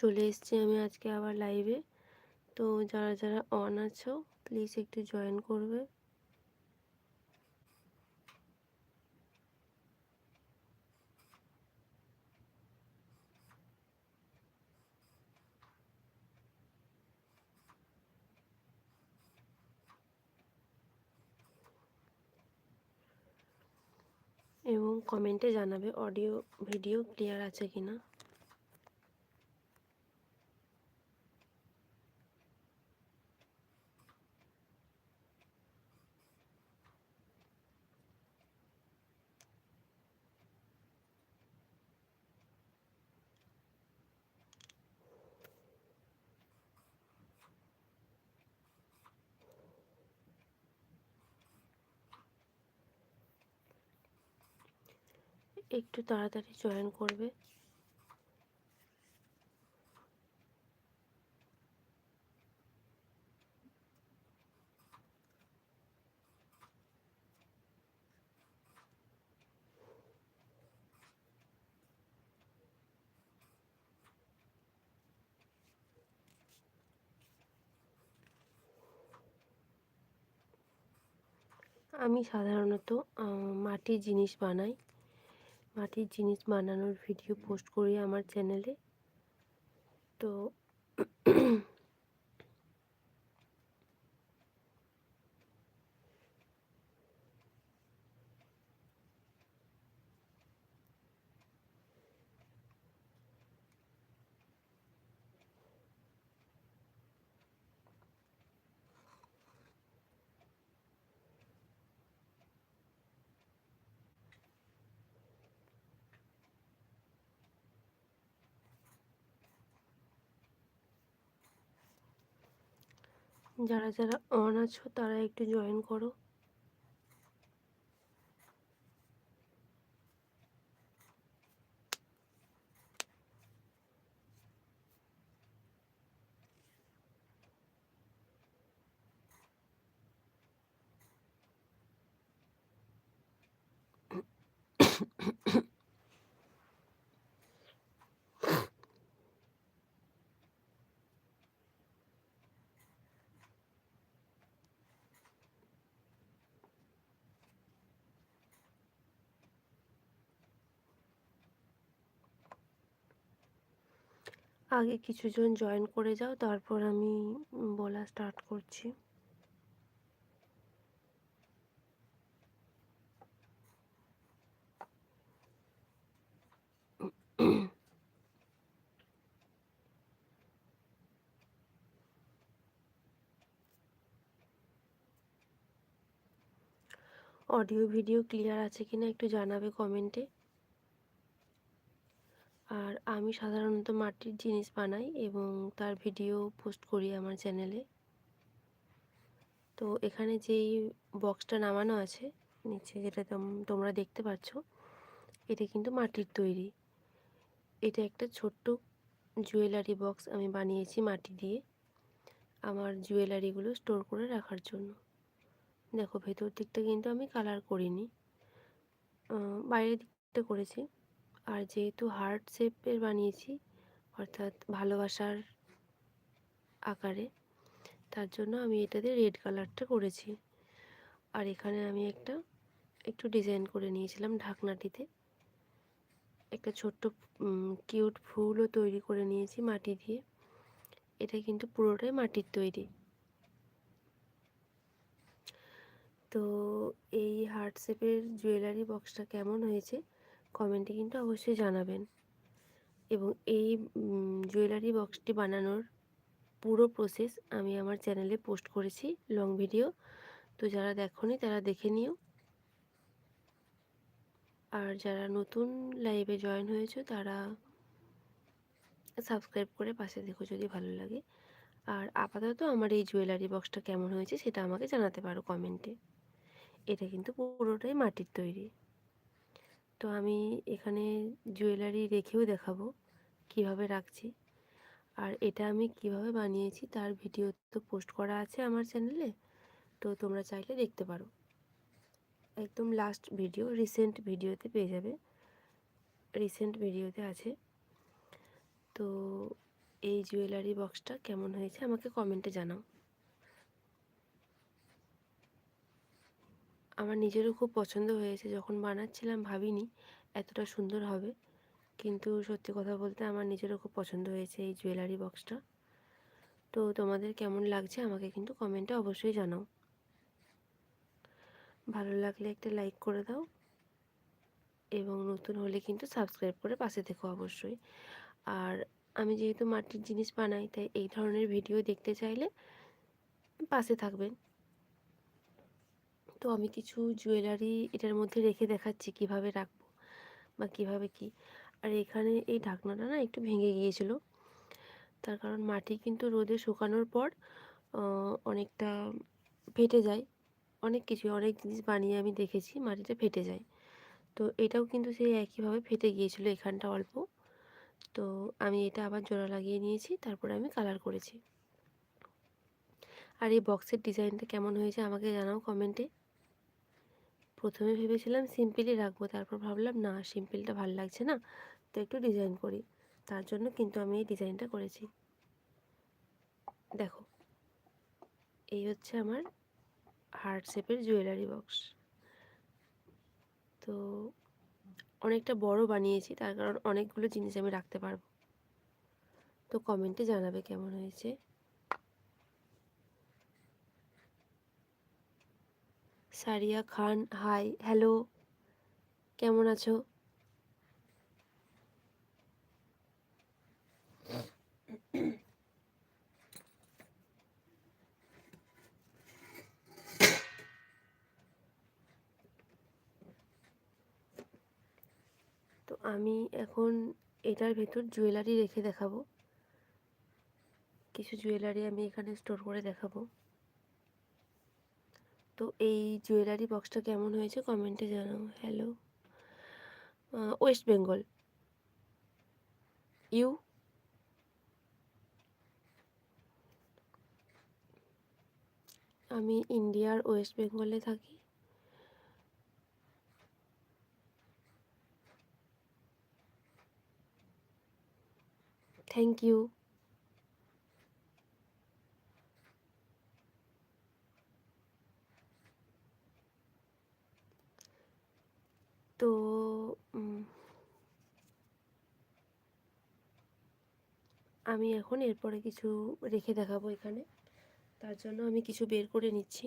চলে এসছি আমি আজকে আবার লাইভে তো যারা যারা অন আছো প্লিজ একটু জয়েন করবে। এবং কমেন্টে জানাবে অডিও ভিডিও ক্লিয়ার আছে কিনা। একটু তাড়াতাড়ি জয়েন করবে। আমি সাধারণত মাটির জিনিস বানাই। মাটির জিনিস বানানোর ভিডিও পোস্ট করি আমার চ্যানেলে তো যারা যারা অন আছো তারা একটু জয়েন করো। আগে কিছুজন জয়েন করে যাও, তারপর আমি বলা স্টার্ট করছি। অডিও ভিডিও ক্লিয়ার আছে কিনা একটু জানাবে কমেন্টে আর আমি সাধারণত মাটির জিনিস বানাই এবং তার ভিডিও পোস্ট করি আমার চ্যানেলে। তো এখানে যেই বক্সটা নামানো আছে, নিচে যেটা তোমরা দেখতে পাচ্ছ এটা কিন্তু মাটির তৈরি। এটা একটা ছোট্ট জুয়েলারি বক্স আমি বানিয়েছি মাটি দিয়ে আমার জুয়েলারিগুলো স্টোর করে রাখার জন্য। দেখো, ভেতর দিকটা কিন্তু আমি কালার করিনি। বাইরের দিকটা করেছি। আর যেহেতু হার্ট শেপের বানিয়েছি, অর্থাৎ ভালোবাসার আকারে, তার জন্য আমি এটাতে রেড কালারটা করেছি। আর এখানে আমি একটা, একটু ডিজাইন করে নিয়েছিলাম ঢাকনাটিতে। একটা ছোট্ট কিউট ফুলও তৈরি করে নিয়েছি মাটি দিয়ে। এটা কিন্তু পুরোটাই মাটির তৈরি। তো এই হার্ট শেপের জুয়েলারি বক্সটা কেমন হয়েছে? কমেন্টে কিন্তু অবশ্যই জানাবেন। এবং এই জুয়েলারি বক্সটি বানানোর পুরো প্রসেস আমি আমার চ্যানেলে পোস্ট করেছি লং ভিডিও তো যারা দেখনি তারা দেখে নিও। আর যারা নতুন লাইভে জয়েন হয়েছে তারা সাবস্ক্রাইব করে পাশে দেখো যদি ভালো লাগে। আর আপাতত আমার এই জুয়েলারি বক্সটা কেমন হয়েছে সেটা আমাকে জানাতে পারো কমেন্টে। এটা কিন্তু পুরোটাই মাটির তৈরি। তো আমি এখানে জুয়েলারি রেখেও দেখাবো কীভাবে রাখছি। আর এটা আমি কীভাবে বানিয়েছি তার ভিডিও তো পোস্ট করা আছে আমার চ্যানেলে তো তোমরা চাইলে দেখতে পারো। একদম লাস্ট ভিডিও রিসেন্ট ভিডিওতে পেয়ে যাবে। রিসেন্ট ভিডিওতে আছে। তো এই জুয়েলারি বক্সটা কেমন হয়েছে আমাকে কমেন্টে জানাও। আমার নিজেরও খুব পছন্দ হয়েছে। যখন বানাচ্ছিলাম ভাবিনি এতটা সুন্দর হবে। কিন্তু সত্যি কথা বলতে আমার নিজেরও খুব পছন্দ হয়েছে এই জুয়েলারি বক্সটা তো তোমাদের কেমন লাগছে আমাকে কিন্তু কমেন্টে অবশ্যই জানাও। ভালো লাগলে একটা লাইক করে দাও। এবং নতুন হলে কিন্তু সাবস্ক্রাইব করে পাশে থেকো অবশ্যই। আর আমি যেহেতু মাটির জিনিস বানাই, তাই এই ধরনের ভিডিও দেখতে চাইলে পাশে থাকবেন। তো আমি কিছু জুয়েলারি এটার মধ্যে রেখে দেখাচ্ছি কীভাবে রাখব বা কীভাবে কি। আর এখানে এই ঢাকনাটা না একটু ভেঙে গিয়েছিল। তার কারণ মাটি কিন্তু রোদে শুকানোর পর অনেকটা ফেটে যায়। অনেক কিছু, অনেক জিনিস বানিয়ে আমি দেখেছি মাটিটা ফেটে যায়। তো এটাও কিন্তু সেই একইভাবে ফেটে গিয়েছিল এখানটা অল্প। তো আমি এটা আবার জোড়া লাগিয়ে নিয়েছি, তারপরে আমি কালার করেছি। আর এই বক্সের ডিজাইনটা কেমন হয়েছে আমাকে জানাও কমেন্টে প্রথমে ভেবেছিলাম সিম্পলই রাখব, তারপর ভাবলাম না, সিম্পলটা ভালো লাগছে না, তো একটু ডিজাইন করি। তার জন্য কিন্তু আমি এই ডিজাইনটা করেছি। দেখো, এই হচ্ছে আমার হার্ট শেপের জুয়েলারি বক্স তো অনেকটা বড় বানিয়েছি, তার কারণ অনেকগুলো জিনিস আমি রাখতে পারব। তো কমেন্টে জানাবে কেমন হয়েছে। সারিয়া খান, হাই, হ্যালো, কেমন আছো? তো আমি এখন এটার ভেতর জুয়েলারি রেখে দেখাবো। কিছু জুয়েলারি আমি এখানে স্টোর করে দেখাবো। তো এই জুয়েলারি বক্সটা কেমন হয়েছে কমেন্টে জানাও। হ্যালো ওয়েস্ট বেঙ্গল ইউ আমি ইন্ডিয়ার ওয়েস্ট বেঙ্গলে থাকি। থ্যাংক ইউ তো আমি এখন এরপরে কিছু রেখে দেখাবো এখানে। তার জন্য আমি কিছু বের করে নিচ্ছি।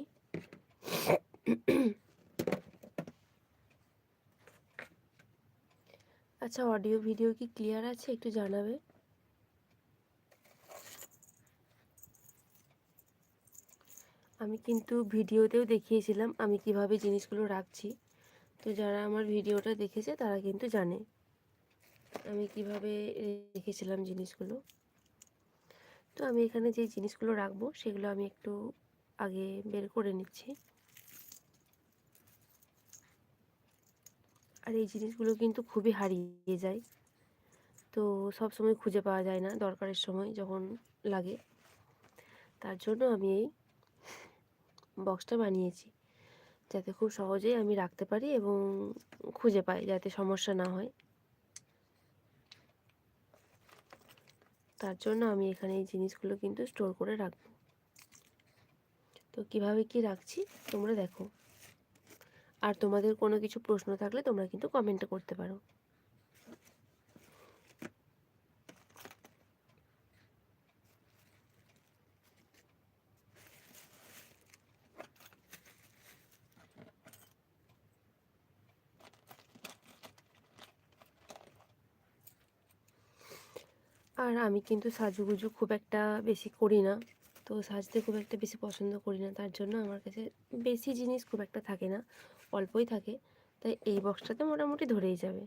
আচ্ছা অডিও ভিডিও কি ক্লিয়ার আছে? একটু জানাবে। আমি কিন্তু ভিডিওতেও দেখিয়েছিলাম আমি কীভাবে জিনিসগুলো রাখছি। তো যারা আমার ভিডিওটা দেখেছে, তারা কিন্তু জানে আমি কীভাবে রেখেছিলাম জিনিসগুলো। তো আমি এখানে যে জিনিসগুলো রাখব, সেগুলো আমি একটু আগে বের করে নিচ্ছি। আর এই জিনিসগুলো কিন্তু খুবই হারিয়ে যায়। তো সব সময় খুঁজে পাওয়া যায় না, দরকারের সময় যখন লাগে। তার জন্য আমি এই বক্সটা বানিয়েছি। যাতে খুব সহজেই আমি রাখতে পারি এবং খুঁজে পাই যাতে সমস্যা না হয়। তার জন্য আমি এখানে এই জিনিসগুলো কিন্তু স্টোর করে রাখব। তো কীভাবে কি রাখছি তোমরা দেখো। আর তোমাদের কোনো কিছু প্রশ্ন থাকলে তোমরা কিন্তু কমেন্ট করতে পারো। আর আমি কিন্তু সাজুগুজু খুব একটা বেশি করি না। তো সাজতে খুব একটা বেশি পছন্দ করি না, তার জন্য আমার কাছে বেশি জিনিস খুব একটা থাকে না, অল্পই থাকে। তাই এই বক্সটাতে মোটামুটি ধরেই যাবে।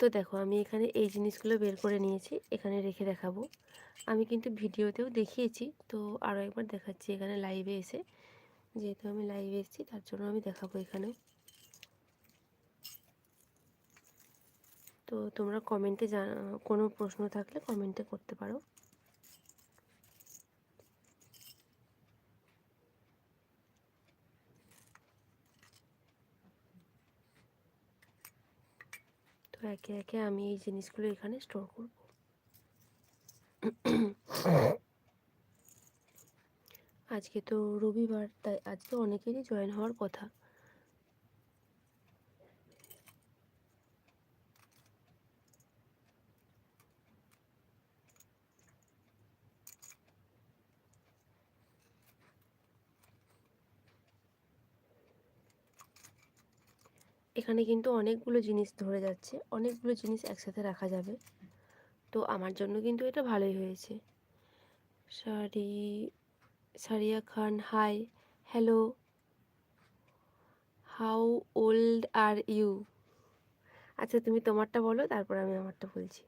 তো দেখো, আমি এখানে এই জিনিসগুলো বের করে নিয়েছি, এখানে রেখে দেখাবো। আমি কিন্তু ভিডিওতেও দেখিয়েছি, তো আরও একবার দেখাচ্ছি এখানে লাইভে এসে। যেহেতু আমি লাইভে এসেছি, তার জন্য আমি দেখাবো এখানেও। তো তোমরা কমেন্টে জানা, কোনো প্রশ্ন থাকলে কমেন্টে করতে পারো। তো একে একে আমি এই জিনিসগুলো এখানে স্টোর করব। আজকে তো রবিবার, তাই আজকে অনেকেরই জয়েন হওয়ার কথা। এখানে কিন্তু অনেকগুলো জিনিস ধরে যাচ্ছে। অনেকগুলো জিনিস একসাথে রাখা যাবে। তো আমার জন্য কিন্তু এটা ভালোই হয়েছে। Sari Saria Khan, hi, hello, how old are you? আচ্ছা তুমি তোমারটা বলো, তারপর আমি আমারটা বলছি।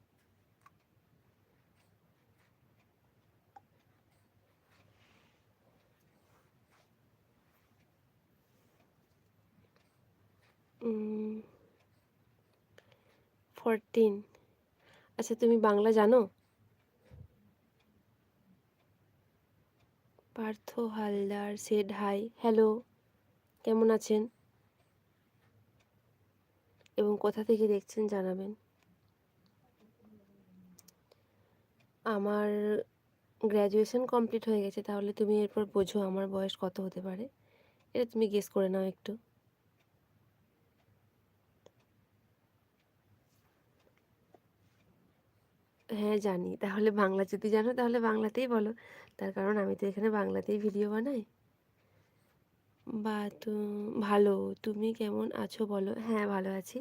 ফরটিন আচ্ছা তুমি বাংলা জানো? Partha Haldar said hi. Hello কেমন আছেন? এবং কোথা থেকে দেখছেন জানাবেন। আমার গ্র্যাজুয়েশন কমপ্লিট হয়ে গেছে, তাহলে তুমি এরপর বোঝো আমার বয়স কত হতে পারে। এটা তুমি গেস করে নাও একটু। হ্যাঁ জানি। তাহলে বাংলা যদি জানো, তাহলে বাংলাতেই বলো। তার কারণ আমি তো এখানে বাংলাতেই ভিডিও বানাই। বা তো, ভালো। তুমি কেমন আছো বলো? হ্যাঁ ভালো আছি।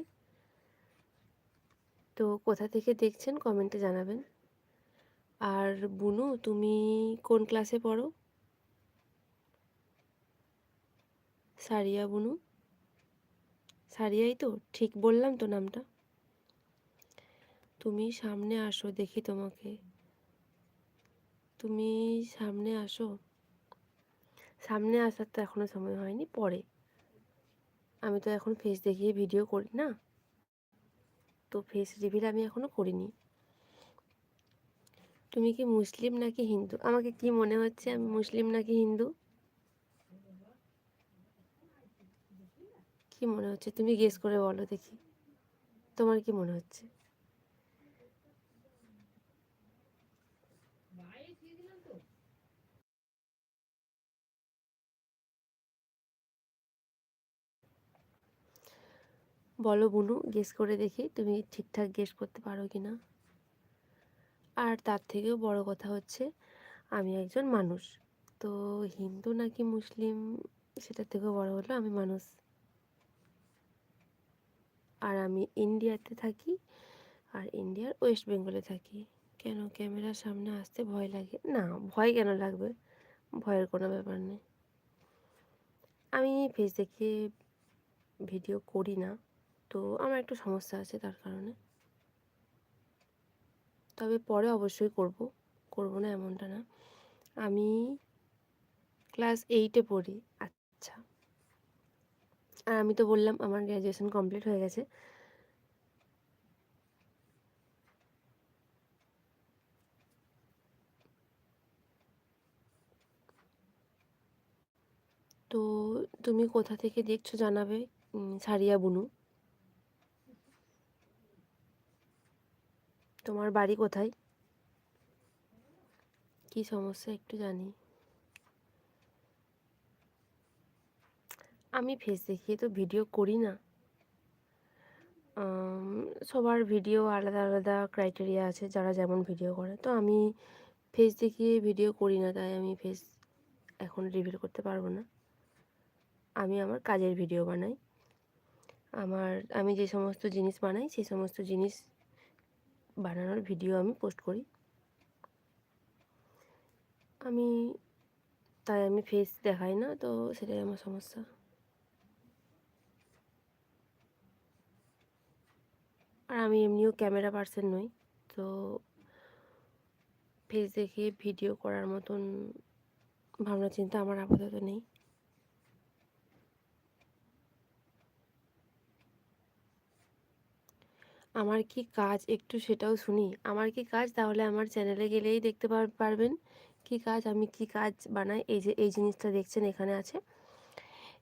তো কোথা থেকে দেখছেন কমেন্টে জানাবেন। আর বুনু, তুমি কোন ক্লাসে পড়ো? সারিয়া বুনু? সারিয়াই তো? ঠিক বললাম তো নামটা। তুমি সামনে আসো, দেখি তোমাকে। তুমি সামনে আসো। সামনে আসার তো এখনও সময় হয়নি, পরে। আমি তো এখন ফেস দেখিয়ে ভিডিও করি না। তো ফেস রিভিল আমি এখনও করিনি। তুমি কি মুসলিম নাকি হিন্দু? আমাকে কি মনে হচ্ছে, আমি মুসলিম নাকি হিন্দু? কি মনে হচ্ছে? তুমি গেস করে বলো দেখি। তোমার কি মনে হচ্ছে? বলো বুনু গেস করে দেখি তুমি ঠিকঠাক গেস করতে পারো কি না আর তার থেকেও বড় কথা হচ্ছে, আমি একজন মানুষ। তো হিন্দু নাকি মুসলিম? সেটার থেকেও বড় হলো, আমি মানুষ। আর আমি ইন্ডিয়াতে থাকি, আর ইন্ডিয়ার ওয়েস্ট বেঙ্গলে থাকি। কেন ক্যামেরার সামনে আসতে ভয় লাগে? না, ভয় কেন লাগবে? ভয়ের কোনো ব্যাপার নেই। আমি ফেস ভিডিও করি না। তো আমার একটু সমস্যা আছে তার কারণে। তবে পরে অবশ্যই করব করব না এমনটা না। আমি ক্লাস এইটে পড়ি আচ্ছা। আর আমি তো বললাম আমার গ্র্যাজুয়েশন কমপ্লিট হয়ে গেছে। তো তুমি কোথা থেকে দেখছ জানাবে? সারিয়া বুনু। তোমার বাড়ি কোথায়? কি সমস্যা একটু জানি। আমি ফেস দেখিয়ে তো ভিডিও করি না। সবার ভিডিও আলাদা আলাদা ক্রাইটেরিয়া আছে, যারা যেমন ভিডিও করে। তো আমি ফেস দেখিয়ে ভিডিও করি না, তাই আমি ফেস এখন রিভিল করতে পারব না। আমি আমার কাজের ভিডিও বানাই। আমার, আমি যে সমস্ত জিনিস বানাই, সেই সমস্ত জিনিস বানানোর ভিডিও আমি পোস্ট করি। আমি, তাই আমি ফেস দেখাই না, তো সেটাই আমার সমস্যা। আর আমি এমনিও ক্যামেরা পার্সন নই, তো ফেস দেখে ভিডিও করার মতন ভাবনা চিন্তা আমার আপাতত নেই। আমার কি কাজ? একটু সেটাও শুনি। আমার কি কাজ? তাহলে আমার চ্যানেলে গেলেই দেখতে পারবেন। কি কাজ? আমি কি কাজ বানাই? এই যে, এই জিনিসটা দেখছেন এখানে আছে।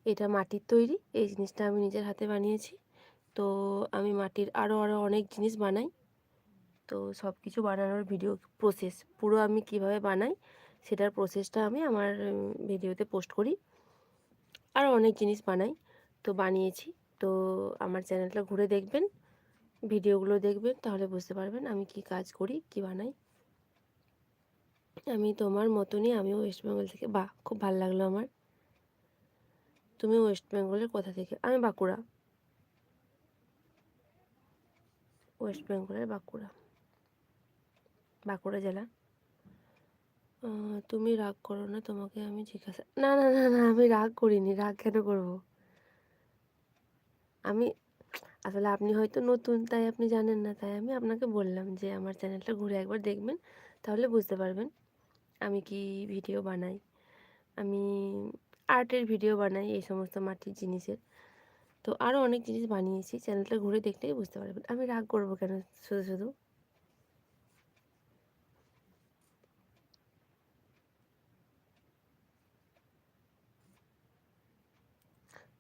এটা মাটির তৈরি। এই জিনিসটা আমি নিজের হাতে বানিয়েছি। তো আমি মাটির আরও আরও অনেক জিনিস বানাই। তো সব কিছু বানানোর ভিডিও প্রসেস পুরো আমি কীভাবে বানাই, সেটার প্রসেসটা আমি আমার ভিডিওতে পোস্ট করি। আরও অনেক জিনিস বানাই। তো বানিয়েছি। তো আমার চ্যানেলটা ঘুরে দেখবেন। ভিডিওগুলো দেখবেন, তাহলে বুঝতে পারবেন আমি কি কাজ করি, কি বানাই। আমি তোমার মতনই আমিও ওয়েস্ট বেঙ্গল থেকে বা খুব ভালো লাগল আমার। তুমি ওয়েস্ট বেঙ্গলের কোথা থেকে? আমি বাঁকুড়া। ওয়েস্ট বেঙ্গলের বাঁকুড়া। বাঁকুড়া জেলা। তুমি রাগ করো না, তোমাকে আমি জিজ্ঞাসা না না না না, আমি রাগ করিনি, রাগ কেন করব? আমি আসলে আপনি হয়তো নতুন, তাই আপনি জানেন না। তাই আমি আপনাকে বললাম যে, আমার চ্যানেলটা ঘুরে একবার দেখবেন, তাহলে বুঝতে পারবেন আমি কি ভিডিও বানাই। আমি আর্টের ভিডিও বানাই এই সমস্ত মাটির জিনিসের। তো আরও অনেক জিনিস বানিয়েছি, চ্যানেলটা ঘুরে দেখলেই বুঝতে পারবেন। আমি রাগ করব কেন শুধু শুধু?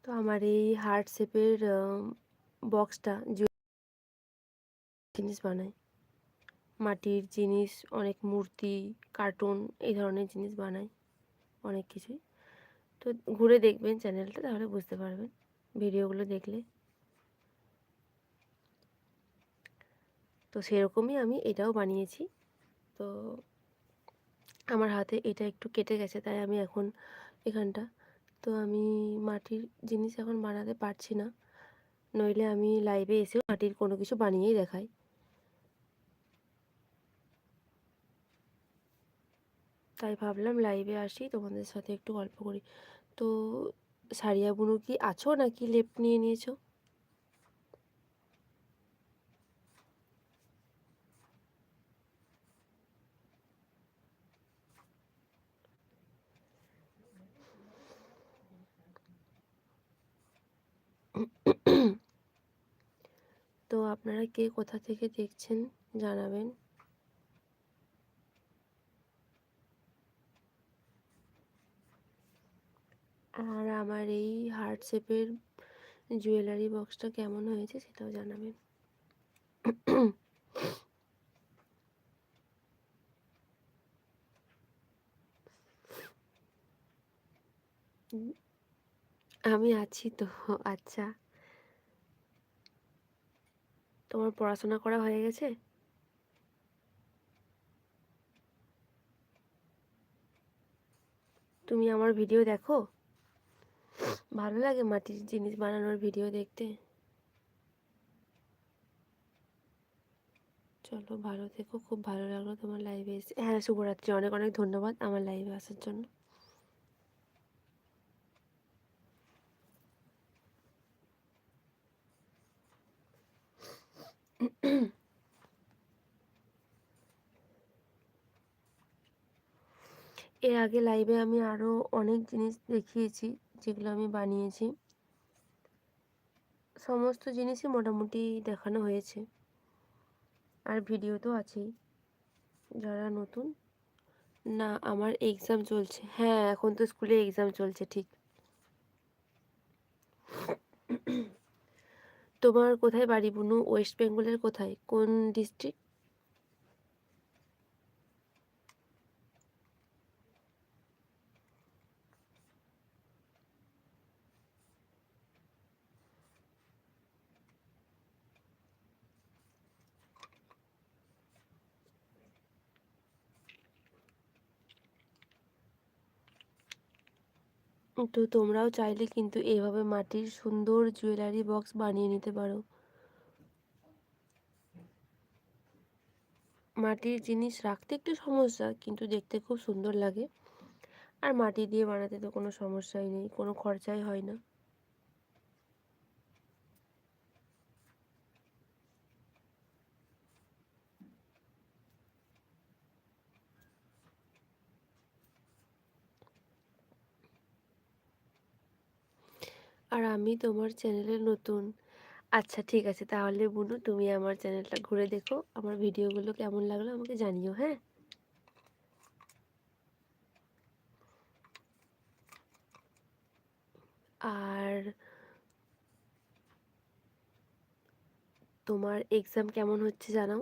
তো আমার এই হার্ট শেপের বক্সটা জিনিস বানাই মাটির জিনিস, অনেক মূর্তি, কার্টুন এই ধরনের জিনিস বানাই অনেক কিছুই। তো ঘুরে দেখবেন চ্যানেলটা, তাহলে বুঝতে পারবেন ভিডিওগুলো দেখলে। তো সেরকমই আমি এটাও বানিয়েছি। তো আমার হাতে এটা একটু কেটে গেছে, তাই আমি এখন এখানটা। তো আমি মাটির জিনিস এখন বানাতে পারছি না। নইলে আমি লাইভে এসেও মাটির কোনো কিছু বানিয়েই দেখাই। তাই ভাবলাম লাইভে আসি, তোমাদের সাথে একটু গল্প করি। তো সারিয়া বুনু কি আছো নাকি লেপ নিয়ে নিয়েছো তো আপনারা কে কোথা থেকে দেখছেন, জানাবেন। আর আমার এই হার্ট শেপের জুয়েলারি বক্সটা কেমন হয়েছে সেটাও জানাবেন। আমি আছি তো আচ্ছা। তোমার পড়াশোনা করা হয়ে গেছে? তুমি আমার ভিডিও দেখো। ভালো লাগে মাটির জিনিস বানানোর ভিডিও দেখতে। চলো, ভালো থেকো। খুব ভালো লাগল তোমার লাইভে এসে। হ্যাঁ শুভরাত্রি। অনেক অনেক ধন্যবাদ আমার লাইভে আসার জন্য। এর আগে লাইভে আমি আরও অনেক জিনিস দেখিয়েছি, যেগুলো আমি বানিয়েছি। সমস্ত জিনিসই মোটামুটি দেখানো হয়েছে। আর ভিডিও তো আছেই। যারা নতুন, না, আমার এক্সাম চলছে। হ্যাঁ এখন তো স্কুলে এক্সাম চলছে, ঠিক। তোমার কোথায় বাড়ি বুনু? ওয়েস্ট বেঙ্গলের কোথায়? কোন ডিস্ট্রিক্ট তো তোমরাও চাইলে কিন্তু এভাবে মাটির সুন্দর জুয়েলারি বক্স বানিয়ে নিতে পারো। মাটির জিনিস রাখতে একটু সমস্যা, কিন্তু দেখতে খুব সুন্দর লাগে। আর মাটি দিয়ে বানাতে তো কোনো সমস্যাই নেই, কোনো খরচাই হয় না। আর আমি তোমার চ্যানেলে নতুন। আচ্ছা ঠিক আছে, তাহলে বুনু, তুমি আমার চ্যানেলটা ঘুরে দেখো, আমার ভিডিওগুলো কেমন লাগল আমাকে জানিও হ্যাঁ? আর তোমার এক্সাম কেমন হচ্ছে জানাও।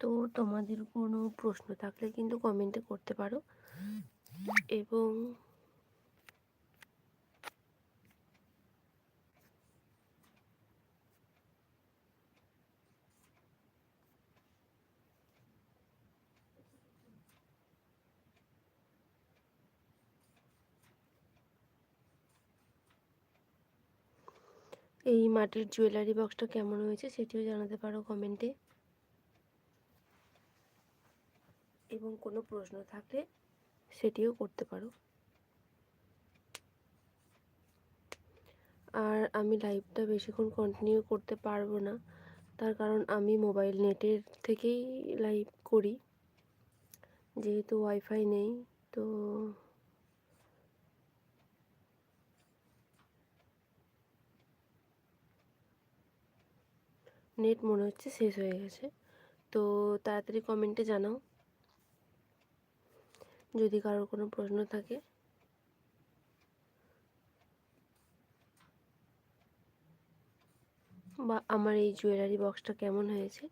তো তোমাদের কোনো প্রশ্ন থাকলে কিন্তু কমেন্টে করতে পারো। এবং এই মাটির জুয়েলারি বক্সটা কেমন হয়েছে সেটিও জানাতে পারো কমেন্টে এবং কোনো প্রশ্ন থাকলে সেটিও করতে পারো। আর আমি লাইভটা বেশিক্ষণ কন্টিনিউ করতে পারব না। তার কারণ আমি মোবাইল নেটের থেকেই লাইভ করি। যেহেতু ওয়াইফাই নেই, তো নেট মনে হচ্ছে শেষ হয়ে গেছে। তো তাড়াতাড়ি কমেন্টে জানাও। যদি কারোর কোনো প্রশ্ন থাকে। বা আমার এই জুয়েলারি বক্সটা কেমন হয়েছে,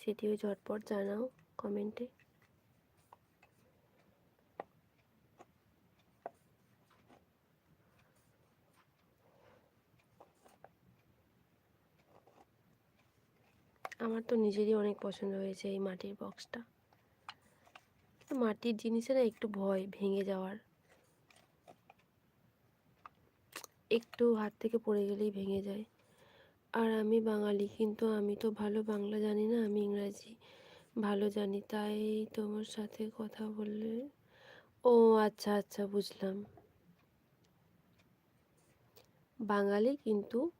সেটিও ঝটপট জানাও কমেন্টে আমার তো নিজেরই অনেক পছন্দ হয়েছে এই মাটির বক্সটা মাটির জিনিসে না একটু ভয় ভেঙে যাওয়ার। একটু হাত থেকে পড়ে গেলেই ভেঙে যায়। আর আমি বাঙালি, কিন্তু আমি তো ভালো বাংলা জানি না, আমি ইংরাজি ভালো জানি, তাই তোমার সাথে কথা বললে ও আচ্ছা আচ্ছা বুঝলাম। বাঙালি কিন্তু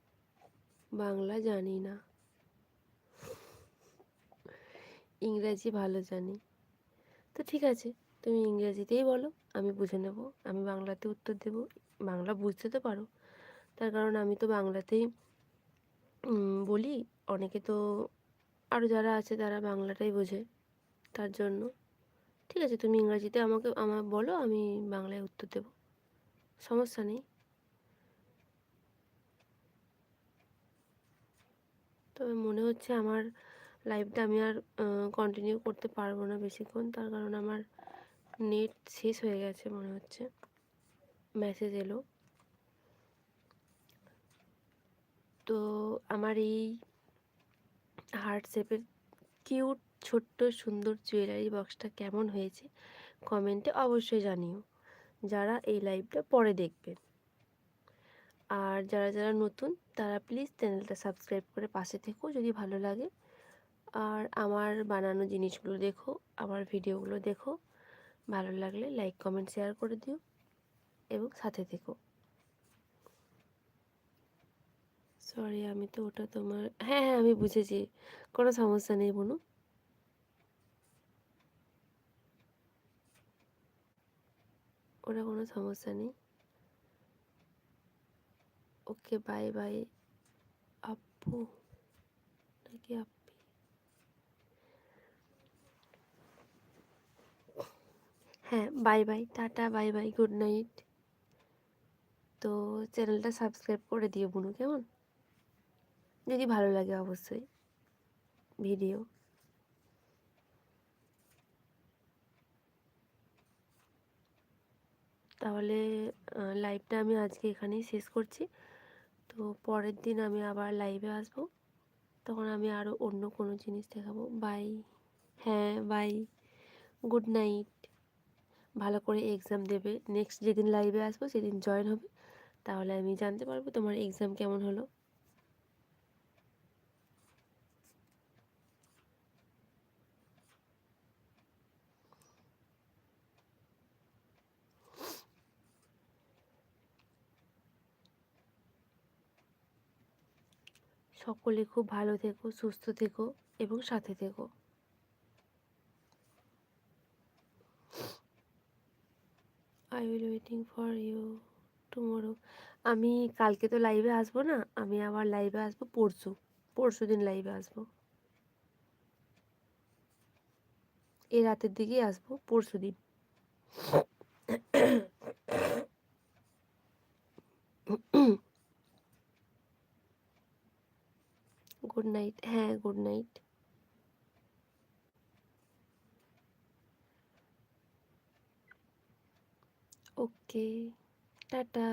বাংলা জানি না। ইংরাজি ভালো জানি। তো ঠিক আছে, তুমি ইংরাজিতেই বলো, আমি বুঝে নেব, আমি বাংলাতে উত্তর দেব, বাংলা বুঝতে তো পারো। তার কারণ আমি তো বাংলাতেই বলি, অনেকে তো আরও যারা আছে তারা বাংলাটাই বোঝে, তার জন্য। ঠিক আছে, তুমি ইংরাজিতে আমাকে আমার বলো, আমি বাংলায় উত্তর দেব, সমস্যা নেই। তবে মনে হচ্ছে আমার লাইভটা আমি আর কন্টিনিউ করতে পারব না বেশিক্ষণ। তার কারণ আমার নেট শেষ হয়ে গেছে মনে হচ্ছে। মেসেজ এলো। তো আমার এই হার্ট শেপের কিউট ছোট্ট, সুন্দর জুয়েলারি বক্সটা কেমন হয়েছে কমেন্টে অবশ্যই জানিও। যারা এই লাইভটা পরে দেখবে আর যারা যারা নতুন, তারা প্লিজ চ্যানেলটা সাবস্ক্রাইব করে পাশে থেকো যদি ভালো লাগে। আর আমার বানানো জিনিসগুলো দেখো, আমার ভিডিওগুলো দেখো। ভালো লাগলে লাইক কমেন্ট শেয়ার করে দিও এবং সাথে থেকো। সরি আমি তো ওটা তোমার হ্যাঁ হ্যাঁ আমি বুঝেছি। কোনো সমস্যা নেই, বোনু। ওটা কোনো সমস্যা নেই। ওকে বাই বাই আপু, নাকি আপনি হ্যাঁ bye bye tata bye bye good night তো চ্যানেলটা সাবস্ক্রাইব করে দিও বুনু, কেমন? যদি ভালো লাগে অবশ্যই ভিডিও তাহলে লাইভটা আমি আজকে এখানেই শেষ করছি। তো পরের দিন আমি আবার লাইভে আসব। তখন আমি আরও অন্য কোনো জিনিস দেখাবো। বাই হ্যাঁ বাই গুড নাইট ভালো করে এক্সাম দেবে। নেক্সট যেদিন লাইভে আসব সেদিন জয়েন হবে। তাহলে আমি জানতে পারব তোমার এক্সাম কেমন হলো। সকলে খুব ভালো থেকো, সুস্থ থেকো এবং সাথে থেকো। I will waiting for you tomorrow আমি কালকে তো লাইভে আসব না, আমি আবার লাইভে আসব পরশু পরশু দিন লাইভে আসব। এই রাতের দিকেই আসব, পরশু দিন। গুড নাইট হ্যাঁ গুড নাইট ওকে, টাটা।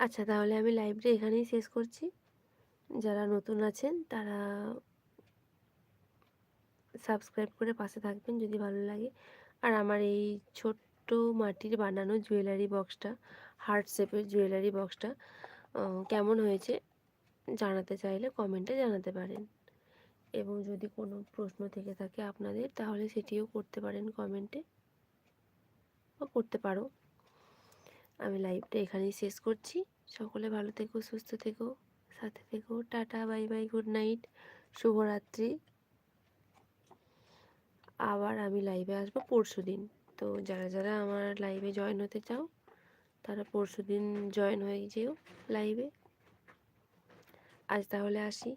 আচ্ছা তাহলে আমি লাইভটা এখানেই শেষ করছি। যারা নতুন আছেন, তারা সাবস্ক্রাইব করে পাশে থাকবেন যদি ভালো লাগে। আর আমার এই ছোট্ট মাটির বানানো জুয়েলারি বক্সটা হার্ট শেপের জুয়েলারি বক্সটা কেমন হয়েছে জানাতে চাইলে কমেন্টে জানাতে পারেন। এবং যদি কোনো প্রশ্ন থেকে থাকে আপনাদের, তাহলে সেটিও করতে পারেন কমেন্টে বা করতে পারো। আমি লাইভটা এখানেই শেষ করছি। সকলে ভালো থেকো, সুস্থ থেকো, সাথে থেকো, tata bye bye good night শুভরাত্রি। আবার আমি লাইভে আসব পরশু দিন তো যারা যারা আমার লাইভে জয়েন হতে চাও, তারা পরশু দিন জয়েন হয়ে যেও লাইভে আজ তাহলে আসি।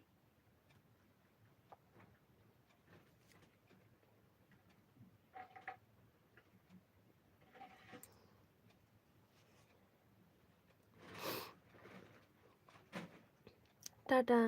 টাটা।